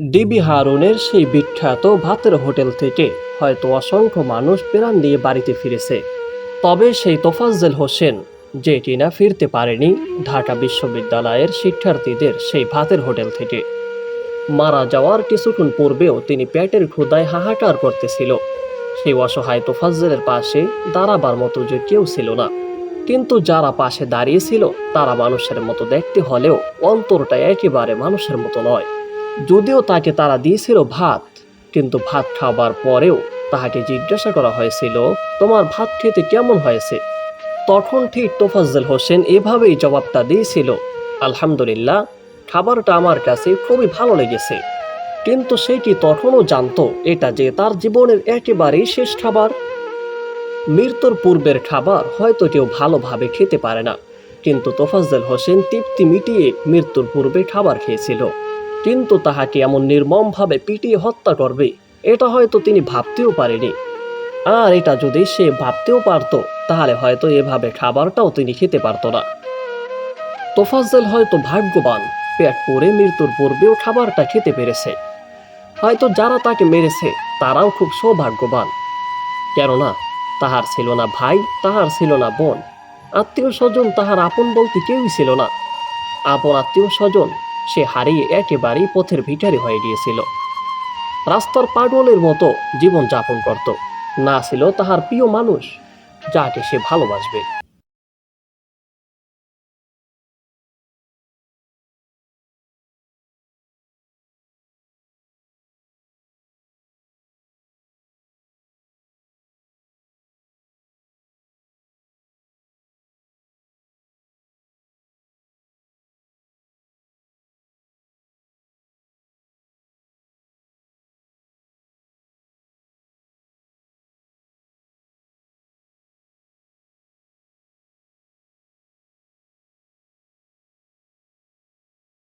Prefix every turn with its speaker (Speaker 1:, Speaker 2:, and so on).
Speaker 1: DB হারুনের সেই বিখ্যাত ভাতের হোটেল থেকে হয়তো অসংখ্য মানুষ প্রাণ দিয়ে বাড়িতে ফিরেছে। তবে সেই তোফাজ্জেল হোসেন, যে কিনা ফিরতে পারেনি ঢাকা বিশ্ববিদ্যালয়ের শিক্ষার্থীদের সেই ভাতের হোটেল থেকে। মারা যাওয়ার কিছুক্ষণ পূর্বেও তিনি পেটের ক্ষুদায় হাহাকার করতেছিল। সেই অসহায় তোফাজ্জেলের পাশে দাঁড়াবার মতো যে কেউ ছিল না। কিন্তু যারা পাশে দাঁড়িয়েছিল তারা মানুষের মতো দেখতে হলেও অন্তরটা একেবারে মানুষের মতো নয়। যদিও তাকে তারা দিয়েছিল ভাত, কিন্তু ভাত খাবার পরেও তাহাকে জিজ্ঞাসা করা হয়েছিল, তোমার ভাত খেতে কেমন হয়েছে? তখন ঠিক তোফাজ্জল হোসেন এভাবেই জবাবটা দিয়েছিল, আলহামদুলিল্লাহ, খাবারটা আমার কাছে খুবই ভালো লেগেছে। কিন্তু সেটি তখনও জানতো এটা যে তার জীবনের একেবারেই শেষ খাবার? মৃত্যুর পূর্বের খাবার হয়তো কেউ ভালোভাবে খেতে পারে না। কিন্তু তোফাজ্জল হোসেন তৃপ্তি মিটিয়ে মৃত্যুর পূর্বে খাবার খেয়েছিল। কিন্তু তাহাকে এমন নির্মমভাবে পিটিয়ে হত্যা করবে, এটা হয়তো তিনি ভাবতেও পারেনি। আর এটা যদি সে ভাবতেও পারতো, তাহলে হয়তো এভাবে খাবারটাও তিনি খেতে পারতো না। তোফাজ্জল হয়তো ভাগ্যবান, পেট পরে মৃত্যুর পূর্বেও খাবারটা খেতে পেরেছে। হয়তো যারা তাকে মেরেছে, তারাও খুব সৌভাগ্যবান। কেননা, তাহার ছিল না ভাই, তাহার ছিল না বোন। আত্মীয় স্বজন তাহার আপন বলতে কেউই ছিল না। আপন আত্মীয় স্বজন সে হারিয়ে একেবারেই পথের ভিটারি হয়ে গিয়েছিল। রাস্তার পাগলের মতো জীবন যাপন করত। না ছিল তাহার প্রিয় মানুষ, যাকে সে ভালোবাসবে।